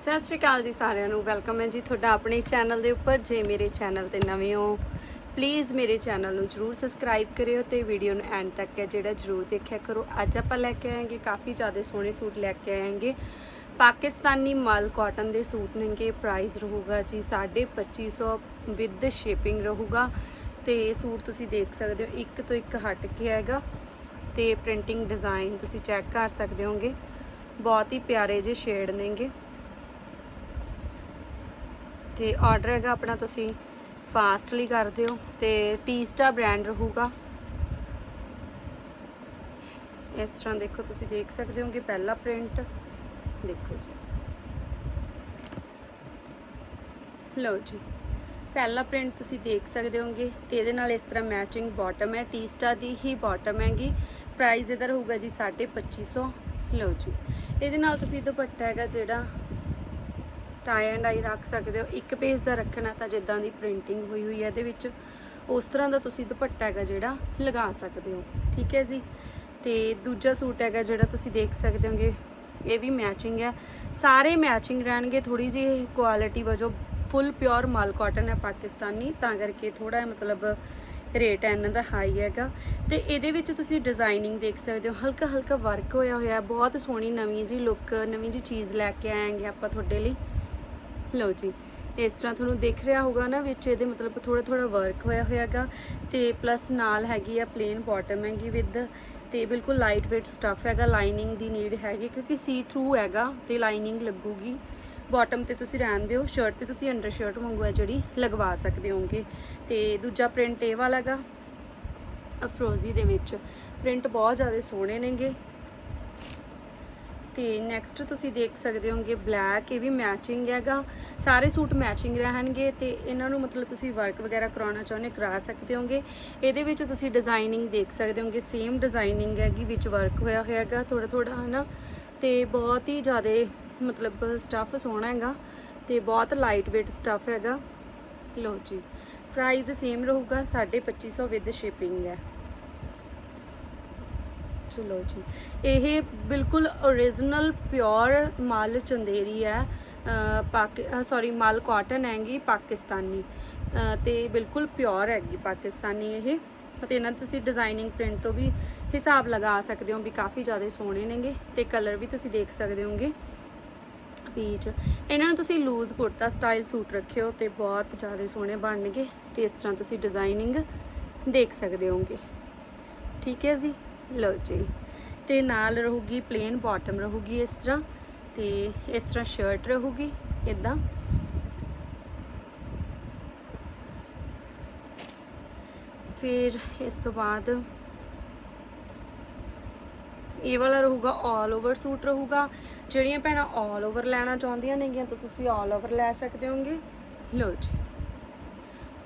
ਸਤਿ ਸ਼੍ਰੀ ਅਕਾਲ ਜੀ ਸਾਰਿਆਂ ਨੂੰ, ਵੈਲਕਮ ਹੈ ਜੀ ਤੁਹਾਡਾ ਆਪਣੇ ਚੈਨਲ ਦੇ ਉੱਪਰ, ਜੇ ਮੇਰੇ ਚੈਨਲ ਤੇ ਨਵੇਂ ਹੋ ਪਲੀਜ਼ ਮੇਰੇ ਚੈਨਲ ਨੂੰ ਜਰੂਰ ਸਬਸਕ੍ਰਾਈਬ ਕਰਿਓ ਤੇ ਵੀਡੀਓ ਨੂੰ ਐਂਡ ਤੱਕ ਹੈ ਜਿਹੜਾ ਜਰੂਰ ਦੇਖਿਆ ਕਰੋ। ਅੱਜ ਆਪਾਂ ਲੈ ਕੇ ਆਏਗੇ, ਕਾਫੀ ਜ਼ਿਆਦਾ ਸੋਹਣੇ ਸੂਟ ਲੈ ਕੇ ਆਏਗੇ। ਪਾਕਿਸਤਾਨੀ ਮਲ ਕਾਟਨ ਦੇ ਸੂਟ ਨੇਗੇ ਪ੍ਰਾਈਸ ਰਹੂਗਾ ਜੀ 2550 ਵਿਦ ਸ਼ਿਪਿੰਗ ਰਹੂਗਾ। ਤੇ ਸੂਟ ਤੁਸੀਂ ਦੇਖ ਸਕਦੇ ਹੋ, ਇੱਕ ਤੋਂ ਇੱਕ ਹਟ ਕੇ ਹੈਗਾ। ਤੇ ਪ੍ਰਿੰਟਿੰਗ ਡਿਜ਼ਾਈਨ ਤੁਸੀਂ ਚੈੱਕ ਕਰ ਸਕਦੇ ਹੋਗੇ। ਬਹੁਤ ਹੀ ਪਿਆਰੇ ਜਿਹੇ ਸ਼ੇਡ ਨੇਗੇ। ਤੇ ਆਰਡਰ ਹੈਗਾ ਆਪਣਾ ਤੁਸੀਂ ਫਾਸਟਲੀ ਕਰ ਦਿਓ ਤੇ ਟੀਸਟਾ ਬ੍ਰਾਂਡ ਰਹੂਗਾ। ਇਸ ਤਰ੍ਹਾਂ ਦੇਖੋ ਤੁਸੀਂ ਦੇਖ ਸਕਦੇ ਹੋਗੇ ਪਹਿਲਾ ਪ੍ਰਿੰਟ ਦੇਖੋ ਜੀ। ਲਓ ਜੀ। ਪਹਿਲਾ ਪ੍ਰਿੰਟ ਤੁਸੀਂ ਦੇਖ ਸਕਦੇ ਹੋਗੇ ਤੇ ਇਹਦੇ ਨਾਲ ਇਸ ਤਰ੍ਹਾਂ ਮੈਚਿੰਗ ਬਾਟਮ ਹੈ। ਟੀਸਟਾ ਦੀ ਹੀ ਬਾਟਮ ਹੈਗੀ। ਪ੍ਰਾਈਸ ਇਹਦਾ ਰਹੂਗਾ ਜੀ 2550 ਲਓ ਜੀ। ਇਹਦੇ ਨਾਲ ਤੁਸੀਂ ਦੁਪੱਟਾ ਹੈਗਾ ਜਿਹੜਾ ਟਾਈ ਐਂਡ ਆਈ ਰੱਖ ਸਕਦੇ ਹੋ। ਇੱਕ ਪੇਜ ਦਾ ਰੱਖਣਾ ਤਾਂ ਜਿੱਦਾਂ ਦੀ ਪ੍ਰਿੰਟਿੰਗ ਹੋਈ ਹੋਈ ਹੈ, ਇਹਦੇ ਵਿੱਚ ਉਸ ਤਰ੍ਹਾਂ ਦਾ ਤੁਸੀਂ ਦੁਪੱਟਾ ਹੈਗਾ ਜਿਹੜਾ ਲਗਾ ਸਕਦੇ ਹੋ। ਠੀਕ ਹੈ ਜੀ? ਤੇ ਦੂਜਾ ਸੂਟ ਹੈਗਾ ਜਿਹੜਾ ਤੁਸੀਂ ਦੇਖ ਸਕਦੇ ਹੋਗੇ, ਇਹ ਵੀ ਮੈਚਿੰਗ ਹੈ। ਸਾਰੇ ਮੈਚਿੰਗ ਰਹਿਣਗੇ ਥੋੜੀ ਜਿਹੀ ਕੁਆਲਿਟੀ ਵਜੋਂ ਫੁੱਲ ਪਿਓਰ ਮਾਲ ਕਾਟਨ ਹੈ ਪਾਕਿਸਤਾਨੀ, ਤਾਂ ਕਰਕੇ ਥੋੜਾ ਮਤਲਬ ਰੇਟ ਹੈ ਇਹਨਾਂ ਦਾ ਹਾਈ ਹੈਗਾ। ਤੇ ਇਹਦੇ ਵਿੱਚ ਤੁਸੀਂ ਡਿਜ਼ਾਈਨਿੰਗ ਦੇਖ ਸਕਦੇ ਹੋ ਹਲਕਾ ਹਲਕਾ ਵਰਕ ਹੋਇਆ ਹੋਇਆ, ਬਹੁਤ ਸੋਹਣੀ ਨਵੀਂ ਜੀ ਲੁੱਕ ਨਵੀਂ ਜੀ ਚੀਜ਼ ਲੈ ਕੇ ਆਏਗੇ ਆਪਾਂ ਤੁਹਾਡੇ ਲਈ। ਲਓ ਜੀ, ਇਸ ਤਰ੍ਹਾਂ ਤੁਹਾਨੂੰ ਦਿਖ ਰਿਹਾ ਹੋਗਾ ਨਾ ਵਿੱਚ ਇਹਦੇ ਮਤਲਬ ਥੋੜਾ ਥੋੜਾ ਵਰਕ ਹੋਇਆ ਹੋਇਆਗਾ ਤੇ ਪਲੱਸ ਨਾਲ ਹੈਗੀ ਆ ਪਲੇਨ ਬਾਟਮ ਹੈਗੀ ਵਿਦ ਤੇ ਬਿਲਕੁਲ ਲਾਈਟ weight ਸਟਫ ਹੈਗਾ ਲਾਈਨਿੰਗ ਦੀ ਨੀਡ ਹੈਗੀ ਕਿਉਂਕਿ ਸੀ ਥਰੂ ਹੈਗਾ ਤੇ ਲਾਈਨਿੰਗ ਲੱਗੂਗੀ। ਬਾਟਮ ਤੇ ਤੁਸੀਂ ਰਹਿਣ ਦਿਓ ਸ਼ਰਟ ਤੇ ਤੁਸੀਂ ਅੰਡਰ ਸ਼ਰਟ ਵਾਂਗੂ ਹੈ ਜਿਹੜੀ ਲਗਵਾ ਸਕਦੇ ਹੋਗੇ ਤੇ ਦੂਜਾ ਪ੍ਰਿੰਟ ਇਹ ਵਾਲਾਗਾ ਅਫਰੋਜ਼ੀ ਦੇ ਵਿੱਚ। ਪ੍ਰਿੰਟ ਬਹੁਤ ਜ਼ਿਆਦਾ ਸੋਹਣੇ ਨੇਗੇ। ਤੇ ਨੈਕਸਟ ਤੁਸੀਂ ਦੇਖ ਸਕਦੇ ਹੋਗੇ ਬਲੈਕ ਇਹ ਵੀ ਮੈਚਿੰਗ ਹੈਗਾ। ਸਾਰੇ ਸੂਟ ਮੈਚਿੰਗ ਰਹਿਣਗੇ ਤੇ ਇਹਨਾਂ ਨੂੰ ਮਤਲਬ ਤੁਸੀਂ ਵਰਕ ਵਗੈਰਾ ਕਰਾਉਣਾ ਚਾਹੁੰਦੇ ਕਰਾ ਸਕਦੇ ਹੋਗੇ। ਇਹਦੇ ਵਿੱਚ ਤੁਸੀਂ ਡਿਜ਼ਾਈਨਿੰਗ ਦੇਖ ਸਕਦੇ ਹੋਗੇ ਸੇਮ ਡਿਜ਼ਾਈਨਿੰਗ ਹੈਗੀ, ਵਿੱਚ ਵਰਕ ਹੋਇਆ ਹੋਇਆ ਹੈਗਾ ਥੋੜਾ ਥੋੜਾ ਹਨਾ। ਤੇ ਬਹੁਤ ਹੀ ਜ਼ਿਆਦਾ ਮਤਲਬ ਸਟੱਫ ਸੋਹਣਾ ਹੈਗਾ ਤੇ ਬਹੁਤ ਲਾਈਟ weight ਸਟੱਫ ਹੈਗਾ। ਲਓ ਜੀ ਪ੍ਰਾਈਸ ਸੇਮ ਰਹੂਗਾ 2550 ਵਿਦ ਸ਼ਿਪਿੰਗ ਹੈ। ਚਲੋ ਜੀ ਇਹ ਬਿਲਕੁਲ origignal ਪਿਓਰ ਮਾਲ ਚੰਦੇਰੀ ਹੈ ਅ, ਪਾਕ ਸੌਰੀ ਮਾਲ ਕਾਟਨ ਹੈਗੀ ਪਾਕਿਸਤਾਨੀ। ਅ, ਤੇ ਬਿਲਕੁਲ ਪਿਓਰ ਹੈਗੀ ਪਾਕਿਸਤਾਨੀ ਇਹ। ਤੇ ਇਹਨਾਂ ਤੁਸੀਂ ਡਿਜ਼ਾਈਨਿੰਗ ਪ੍ਰਿੰਟ ਤੋਂ ਵੀ ਹਿਸਾਬ ਲਗਾ ਸਕਦੇ ਹੋ ਵੀ ਕਾਫੀ ਜ਼ਿਆਦਾ ਸੋਹਣੇ ਨੇਗੇ ਤੇ ਕਲਰ ਵੀ ਤੁਸੀਂ ਦੇਖ ਸਕਦੇ ਹੋਗੇ ਪੀਚ। ਇਹਨਾਂ ਨੂੰ ਤੁਸੀਂ ਲੂਜ਼ ਕੁੜਤਾ ਸਟਾਈਲ ਸੂਟ ਰੱਖਿਓ ਤੇ ਬਹੁਤ ਜ਼ਿਆਦਾ ਸੋਹਣੇ ਬਣਨਗੇ ਤੇ ਇਸ ਤਰ੍ਹਾਂ ਤੁਸੀਂ ਡਿਜ਼ਾਈਨਿੰਗ ਦੇਖ ਸਕਦੇ ਹੋਗੇ। ਠੀਕ ਹੈ ਜੀ? ਲਓ ਜੀ ਤੇ ਨਾਲ ਰਹੂਗੀ ਪਲੇਨ ਬਾਟਮ ਰਹੂਗੀ ਇਸ ਤਰ੍ਹਾਂ ਤੇ ਇਸ ਤਰ੍ਹਾਂ ਸ਼ਰਟ ਰਹੂਗੀ ਇਦਾਂ ਫਿਰ ਇਸ ਤੋਂ ਬਾਅਦ ਇਹ ਵਾਲਾ ਰਹੂਗਾ 올 ਓਵਰ ਸੂਟ ਰਹੂਗਾ ਜਿਹੜੀਆਂ ਭੈਣਾਂ 올 ਓਵਰ ਲੈਣਾ ਚਾਹੁੰਦੀਆਂ ਨੇਗੀਆਂ ਤਾਂ ਤੁਸੀਂ 올 ਓਵਰ ਲੈ ਸਕਦੇ ਹੋਗੇ ਲਓ ਜੀ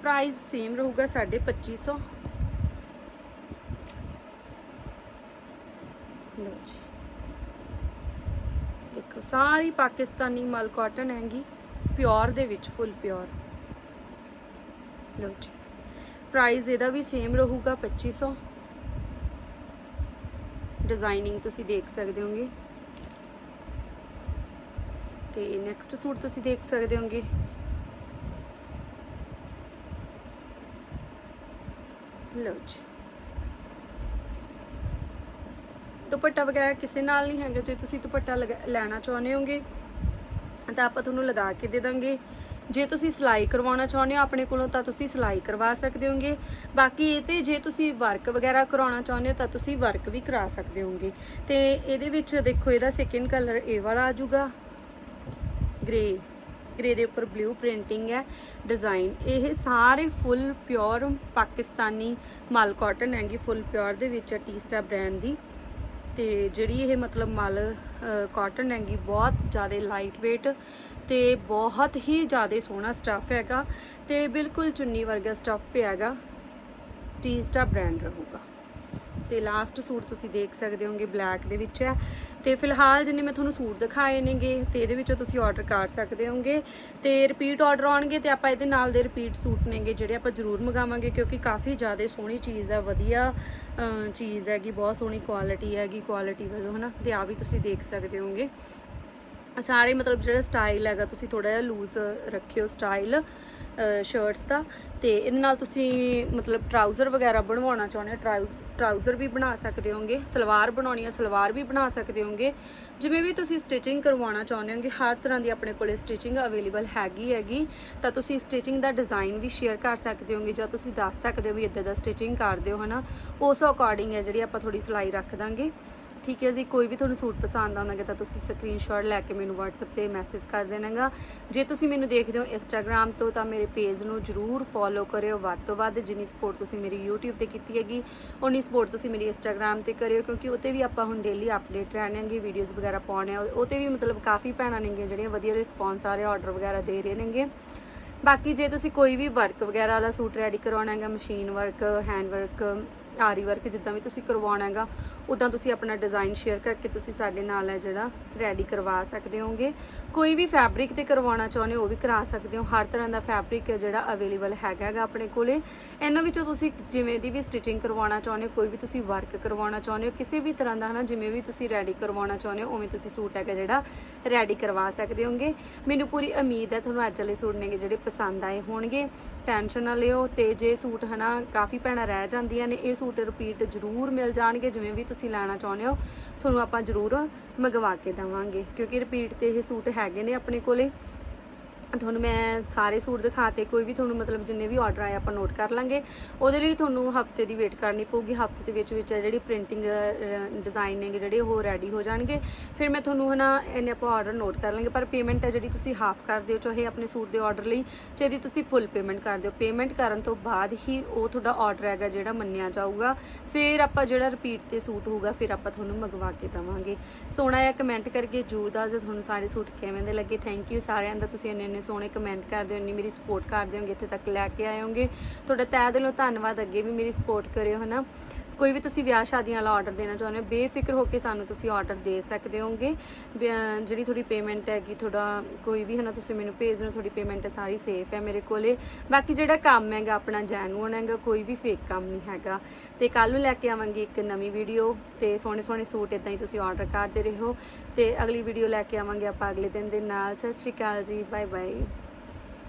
ਪ੍ਰਾਈਸ ਸੇਮ ਰਹੂਗਾ 2550 ਲਓ ਜੀ। ਦੇਖੋ, ਸਾਰੀ ਪਾਕਿਸਤਾਨੀ ਮਲ ਕਾਟਨ ਹੈਗੀ, ਪਿਓਰ ਦੇ ਵਿੱਚ ਫੁੱਲ ਪਿਓਰ। ਲਓ ਜੀ। ਪ੍ਰਾਈਸ ਇਹਦਾ ਵੀ ਸੇਮ ਰਹੂਗਾ 2500 ਡਿਜ਼ਾਈਨਿੰਗ ਤੁਸੀਂ ਦੇਖ ਸਕਦੇ ਹੋਗੇ। ਤੇ ਨੈਕਸਟ ਸੂਟ ਤੁਸੀਂ ਦੇਖ ਸਕਦੇ ਹੋਗੇ। ਲਓ ਜੀ। ਦੁਪੱਟਾ ਵਗੈਰਾ ਕਿਸੇ ਨਾਲ ਨਹੀਂ ਹੈਗਾ, ਜੇ ਤੁਸੀਂ ਦੁਪੱਟਾ ਲਗਾ- ਲੈਣਾ ਚਾਹੁੰਦੇ ਹੋਗੇ, ਤਾਂ ਆਪਾਂ ਤੁਹਾਨੂੰ ਲਗਾ ਕੇ ਦੇ ਦਾਂਗੇ। ਜੇ ਤੁਸੀਂ ਸਿਲਾਈ ਕਰਵਾਉਣਾ ਚਾਹੁੰਦੇ ਹੋ, ਆਪਣੇ ਕੋਲੋਂ ਤਾਂ ਤੁਸੀਂ ਸਿਲਾਈ ਕਰਵਾ ਸਕਦੇ ਹੋਗੇ। ਬਾਕੀ ਇਹ ਤੇ ਜੇ ਤੁਸੀਂ ਵਰਕ ਵਗੈਰਾ ਕਰਾਉਣਾ ਚਾਹੁੰਦੇ ਹੋ, ਤਾਂ ਤੁਸੀਂ ਵਰਕ ਵੀ ਕਰਾ ਸਕਦੇ ਹੋਗੇ। ਤੇ ਇਹਦੇ ਵਿੱਚ ਦੇਖੋ, ਇਹਦਾ ਸੈਕਿੰਡ ਕਲਰ ਇਹ ਵਾਲਾ ਆ ਜਾਊਗਾ। ਗ੍ਰੇ ਗ੍ਰੇ ਦੇ ਉੱਪਰ ਬਲੂ ਪ੍ਰਿੰਟਿੰਗ ਹੈ ਡਿਜ਼ਾਈਨ ਇਹ ਸਾਰੇ ਫੁੱਲ ਪਿਓਰ ਪਾਕਿਸਤਾਨੀ ਮਲ ਕਾਟਨ ਹੈਗੀ ਫੁੱਲ ਪਿਓਰ ਦੇ ਵਿੱਚ ਹੈ ਟੀਸਟਾ ਬ੍ਰਾਂਡ ਦੀ। ਤੇ ਜਿਹੜੀ ਇਹ ਮਤਲਬ ਮਲ ਕਾਟਨ ਹੈਗੀ, ਬਹੁਤ ਜ਼ਿਆਦਾ ਲਾਈਟ weight ਤੇ ਬਹੁਤ ਹੀ ਜ਼ਿਆਦਾ ਸੋਹਣਾ ਸਟੱਫ ਹੈਗਾ ਤੇ ਬਿਲਕੁਲ ਚੁੰਨੀ ਵਰਗਾ ਸਟੱਫ ਪਿਆ ਹੈਗਾ। ਟੀਸਟਾ ਬ੍ਰਾਂਡ ਰਹੂਗਾ। ਤੇ ਲਾਸਟ ਸੂਟ ਤੁਸੀਂ ਦੇਖ ਸਕਦੇ ਹੋਗੇ ਬਲੈਕ ਦੇ ਵਿੱਚ ਹੈ। ਤੇ ਫਿਲਹਾਲ ਜਿੰਨੇ ਮੈਂ ਤੁਹਾਨੂੰ ਸੂਟ ਦਿਖਾਏ ਨੇਗੇ ਤੇ ਇਹਦੇ ਵਿੱਚੋਂ ਤੁਸੀਂ ਆਰਡਰ ਕਰ ਸਕਦੇ ਹੋਗੇ। ਤੇ ਰਿਪੀਟ ਆਰਡਰ ਆਉਣਗੇ ਤੇ ਆਪਾਂ ਇਹਦੇ ਨਾਲ ਦੇ ਰਿਪੀਟ ਸੂਟ ਨੇਗੇ ਜਿਹੜੇ ਆਪਾਂ ਜ਼ਰੂਰ ਮੰਗਾਵਾਂਗੇ ਕਿਉਂਕਿ ਕਾਫੀ ਜ਼ਿਆਦਾ ਸੋਹਣੀ ਚੀਜ਼ ਹੈ ਵਧੀਆ ਚੀਜ਼ ਹੈਗੀ, ਬਹੁਤ ਸੋਹਣੀ ਕੁਆਲਿਟੀ ਹੈਗੀ ਕੁਆਲਿਟੀ ਵਜੋਂ ਹਨਾ? ਤੇ ਆ ਵੀ ਤੁਸੀਂ ਦੇਖ ਸਕਦੇ ਹੋਗੇ। ਸਾਰੇ ਮਤਲਬ ਜਿਹੜਾ ਸਟਾਈਲ ਹੈਗਾ, ਤੁਸੀਂ ਥੋੜਾ ਜਿਹਾ ਲੂਜ਼ ਰੱਖਿਓ ਸਟਾਈਲ ਸ਼ਰਟਸ ਦਾ। ਤੇ ਇਹਦੇ ਨਾਲ ਤੁਸੀਂ ਮਤਲਬ ਟਰਾਊਜ਼ਰ ਵਗੈਰਾ ਬਣਵਾਉਣਾ ਚਾਹੁੰਦੇ ਹੋ ਟਰਾਊ ਟਰਾਊਜ਼ਰ ਵੀ ਬਣਾ ਸਕਦੇ ਹੋਗੇ, ਸਲਵਾਰ ਬਣਾਉਣੀ ਹੈ ਸਲਵਾਰ ਵੀ ਬਣਾ ਸਕਦੇ ਹੋਗੇ। ਜਿਵੇਂ ਵੀ ਤੁਸੀਂ ਸਟਿਚਿੰਗ ਕਰਵਾਉਣਾ ਚਾਹੁੰਦੇ ਹੋਗੇ, ਹਰ ਤਰ੍ਹਾਂ ਦੀ ਆਪਣੇ ਕੋਲੇ ਸਟਿਚਿੰਗ ਅਵੇਲੇਬਲ ਹੈਗੀ ਹੈਗੀ। ਤਾਂ ਤੁਸੀਂ ਸਟਿਚਿੰਗ ਦਾ ਡਿਜ਼ਾਈਨ ਵੀ ਸ਼ੇਅਰ ਕਰ ਸਕਦੇ ਹੋਗੇ ਜਾਂ ਤੁਸੀਂ ਦੱਸ ਸਕਦੇ ਹੋ ਵੀ ਇੱਦਾਂ ਦਾ ਸਟਿਚਿੰਗ ਕਰ ਦਿਓ ਹਨਾ। ਉਸ ਅਕੋਰਡਿੰਗ ਹੈ ਜਿਹੜੀ ਆਪਾਂ ਥੋੜੀ ਸਿਲਾਈ ਰੱਖ ਦਾਂਗੇ। ਠੀਕ ਹੈ ਜੀ, ਕੋਈ ਵੀ ਤੁਹਾਨੂੰ ਸੂਟ ਪਸੰਦ ਆਉਂਦਾਗਾ ਤਾਂ ਤੁਸੀਂ ਸਕਰੀਨਸ਼ਾਟ ਲੈ ਕੇ ਮੈਨੂੰ WhatsApp ਤੇ ਮੈਸੇਜ ਕਰ ਦੇਣਾਗਾ। ਜੇ ਤੁਸੀਂ ਮੈਨੂੰ ਦੇਖਦੇ ਹੋ Instagram ਤੋਂ ਤਾਂ ਮੇਰੇ ਪੇਜ ਨੂੰ ਜਰੂਰ ਫੋਲੋ ਕਰਿਓ। ਵੱਧ ਤੋਂ ਵੱਧ ਜਿੰਨੀ ਸਪੋਰਟ ਤੁਸੀਂ ਮੇਰੀ YouTube ਤੇ ਕੀਤੀ ਹੈਗੀ ਉਨੀ ਸਪੋਰਟ ਤੁਸੀਂ ਮੇਰੀ Instagram ਤੇ ਕਰਿਓ, ਕਿਉਂਕਿ ਉਤੇ ਵੀ ਆਪਾਂ ਹੁਣ ਡੇਲੀ ਅਪਡੇਟ ਰਹਿਣਾਂਗੇ ਵੀਡੀਓਜ਼ ਵਗੈਰਾ ਪਾਉਣੇ ਆ। ਉਤੇ ਵੀ ਮਤਲਬ ਕਾਫੀ ਭੈਣਾਂ ਨੇਗੀਆਂ ਜਿਹੜੀਆਂ ਵਧੀਆ ਰਿਸਪੌਂਸ ਆ ਰਿਹਾ ਆਰਡਰ ਵਗੈਰਾ ਦੇ ਰਹੇ ਨੇਗੇ। ਬਾਕੀ ਜੇ ਤੁਸੀਂ ਕੋਈ ਵੀ ਵਰਕ ਵਗੈਰਾ ਵਾਲਾ ਸੂਟ ਰੈਡੀ ਕਰਵਾਉਣਾ ਹੈਗਾ machine work hand work aari work ਜਿੱਦਾਂ ਵੀ ਤੁਸੀਂ ਕਰਵਾਉਣਾ ਹੈਗਾ ਉਦਾਂ ਤੁਸੀਂ ਆਪਣਾ ਡਿਜ਼ਾਈਨ ਸ਼ੇਅਰ ਕਰਕੇ ਤੁਸੀਂ ਸਾਡੇ ਨਾਲ ਹੈ ਜਿਹੜਾ ਰੈਡੀ ਕਰਵਾ ਸਕਦੇ ਹੋਗੇ। ਕੋਈ ਵੀ ਫੈਬਰਿਕ ਤੇ ਕਰਵਾਉਣਾ ਚਾਹੁੰਦੇ ਹੋ, ਉਹ ਵੀ ਕਰਾ ਸਕਦੇ ਹੋ। ਹਰ ਤਰ੍ਹਾਂ ਦਾ ਫੈਬਰਿਕ ਹੈ ਜਿਹੜਾ ਅਵੇਲੇਬਲ ਹੈਗਾ ਹੈਗਾ ਆਪਣੇ ਕੋਲੇ। ਇਹਨਾਂ ਵਿੱਚੋਂ ਤੁਸੀਂ ਜਿਵੇਂ ਦੀ ਵੀ ਸਟਿਚਿੰਗ ਕਰਵਾਉਣਾ ਚਾਹੁੰਦੇ ਹੋ, ਕੋਈ ਵੀ ਤੁਸੀਂ ਵਰਕ ਕਰਵਾਉਣਾ ਚਾਹੁੰਦੇ ਹੋ, ਕਿਸੇ ਵੀ ਤਰ੍ਹਾਂ ਦਾ ਹਨਾ, ਜਿਵੇਂ ਵੀ ਤੁਸੀਂ ਰੈਡੀ ਕਰਵਾਉਣਾ ਚਾਹੁੰਦੇ ਹੋ, ਉਵੇਂ ਤੁਸੀਂ ਸੂਟ ਹੈਗਾ ਜਿਹੜਾ ਰੈਡੀ ਕਰਵਾ ਸਕਦੇ ਹੋਗੇ। ਮੈਨੂੰ ਪੂਰੀ ਉਮੀਦ ਹੈ ਤੁਹਾਨੂੰ ਅੱਜ ਵਾਲੇ ਸੂਟ ਨੇਗੇ ਜਿਹੜੇ ਪਸੰਦ ਆਏ ਹੋਣਗੇ। ਟੈਨਸ਼ਨ ਨਾ ਲਿਓ ਤੇ ਜੇ ਸੂਟ ਹਨਾ, ਕਾਫੀ ਭੈਣਾਂ ਰਹਿ ਜਾਂਦੀਆਂ ਨੇ, ਇਹ ਸੂਟ ਰਿਪੀਟ ਜ਼ਰੂਰ ਮਿਲ ਜਾਣਗੇ, ਜਿਵੇਂ ਵੀ ਤੁਸੀਂ ਲੈਣਾ ਚਾਹੁੰਦੇ ਹੋ, ਤੁਹਾਨੂੰ ਆਪਾਂ ਜ਼ਰੂਰ ਮੰਗਵਾ ਕੇ ਦੇਵਾਂਗੇ। ਕਿਉਂਕਿ ਰਿਪੀਟ ਤੇ ਇਹ ਸੂਟ ਹੈਗੇ ਨੇ ਆਪਣੇ ਕੋਲੇ। ਤੁਹਾਨੂੰ ਮੈਂ ਸਾਰੇ ਸੂਟ ਦਿਖਾਤੇ, ਕੋਈ ਵੀ ਤੁਹਾਨੂੰ ਮਤਲਬ ਜਿੰਨੇ ਵੀ ਆਰਡਰ ਆਏ ਆਪਾਂ ਨੋਟ ਕਰ ਲਾਂਗੇ। ਉਹਦੇ ਲਈ ਤੁਹਾਨੂੰ ਹਫ਼ਤੇ ਦੀ ਵੇਟ ਕਰਨੀ ਪਊਗੀ, ਹਫ਼ਤੇ ਦੇ ਵਿੱਚ ਵਿੱਚ ਜਿਹੜੀ ਪ੍ਰਿੰਟਿੰਗ ਡਿਜ਼ਾਈਨ ਨੇ ਜਿਹੜੇ ਉਹ ਰੈਡੀ ਹੋ ਜਾਣਗੇ। ਫਿਰ ਮੈਂ ਤੁਹਾਨੂੰ ਹਨਾ ਇਹਨੇ ਆਪਾਂ ਆਰਡਰ ਨੋਟ ਕਰ ਲਾਂਗੇ, ਪਰ ਪੇਮੈਂਟ ਹੈ ਜਿਹੜੀ ਤੁਸੀਂ ਹਾਫ ਕਰ ਦਿਓ, ਚਾਹੇ ਆਪਣੇ ਸੂਟ ਦੇ ਆਰਡਰ ਲਈ, ਚਾਹੇ ਤੁਸੀਂ ਫੁੱਲ ਪੇਮੈਂਟ ਕਰ ਦਿਓ। ਪੇਮੈਂਟ ਕਰਨ ਤੋਂ ਬਾਅਦ ਹੀ ਉਹ ਤੁਹਾਡਾ ਆਰਡਰ ਹੈਗਾ ਜਿਹੜਾ ਮੰਨਿਆ ਜਾਊਗਾ। ਫਿਰ ਆਪਾਂ ਜਿਹੜਾ ਰਿਪੀਟ ਤੇ ਸੂਟ ਹੋਊਗਾ, ਫਿਰ ਆਪਾਂ ਤੁਹਾਨੂੰ ਮੰਗਵਾ ਕੇ ਦੇਵਾਂਗੇ। ਸੋਹਣਾ ਜਿਹਾ ਕਮੈਂਟ ਕਰਕੇ ਜਰੂਰ ਦੱਸ ਦਿਓ ਤੁਹਾਨੂੰ ਸਾਰੇ ਸੂਟ ਕਿਵੇਂ ਦੇ ਲੱਗੇ। ਥੈਂਕ ਯੂ ਸਾਰਿਆਂ ਦਾ, ਤੁਸੀਂ ਇੰਨੇ ਇੰਨੇ ਸੋਹਣੇ ਕਮੈਂਟ ਕਰਦੇ ਹੋ ਇੰਨੀ ਮੇਰੀ ਸਪੋਰਟ ਕਰਦੇ ਹੋਗੇ ਇੱਥੇ ਤੱਕ ਲੈ ਕੇ ਆਏ ਹੋਗੇ ਤੁਹਾਡਾ ਤਹਿ ਦਿਲੋਂ ਧੰਨਵਾਦ ਅੱਗੇ ਵੀ ਮੇਰੀ ਸਪੋਰਟ ਕਰਿਓ, ਹਨਾ? ਕੋਈ ਵੀ ਤੁਸੀਂ ਵਿਆਹ ਸ਼ਾਦੀਆਂ ਵਾਲਾ ਆਰਡਰ ਦੇਣਾ ਚਾਹੁੰਦੇ ਹੋ ਬੇਫਿਕਰ ਹੋ ਕੇ ਸਾਨੂੰ ਤੁਸੀਂ ਆਰਡਰ ਦੇ ਸਕਦੇ ਹੋਗੇ। ਵੀ, ਜਿਹੜੀ ਤੁਹਾਡੀ ਪੇਮੈਂਟ ਹੈਗੀ ਤੁਹਾਡਾ ਕੋਈ ਵੀ ਹਨਾ ਤੁਸੀਂ ਮੈਨੂੰ ਭੇਜ ਦਿਓ ਤੁਹਾਡੀ ਪੇਮੈਂਟ ਸਾਰੀ ਸੇਫ ਹੈ ਮੇਰੇ ਕੋਲੇ। ਬਾਕੀ ਜਿਹੜਾ ਕੰਮ ਹੈਗਾ ਆਪਣਾ ਜੈਨੂਅਨ ਹੈਗਾ ਕੋਈ ਵੀ ਫੇਕ ਕੰਮ ਨਹੀਂ ਹੈਗਾ। ਤੇ ਕੱਲ ਨੂੰ ਲੈ ਕੇ ਆਵਾਂਗੀ ਇੱਕ ਨਵੀਂ ਵੀਡੀਓ ਤੇ ਸੋਹਣੇ ਸੋਹਣੇ ਸੂਟ ਇਦਾਂ ਹੀ ਤੁਸੀਂ ਆਰਡਰ ਕਰਦੇ ਰਹੋ। ਤੇ ਅਗਲੀ ਵੀਡੀਓ ਲੈ ਕੇ ਆਵਾਂਗੇ ਆਪਾਂ ਅਗਲੇ ਦਿਨ ਦੇ ਨਾਲ। ਸਤਿ ਸ਼੍ਰੀ ਅਕਾਲ ਜੀ ਬਾਏ ਬਾਏ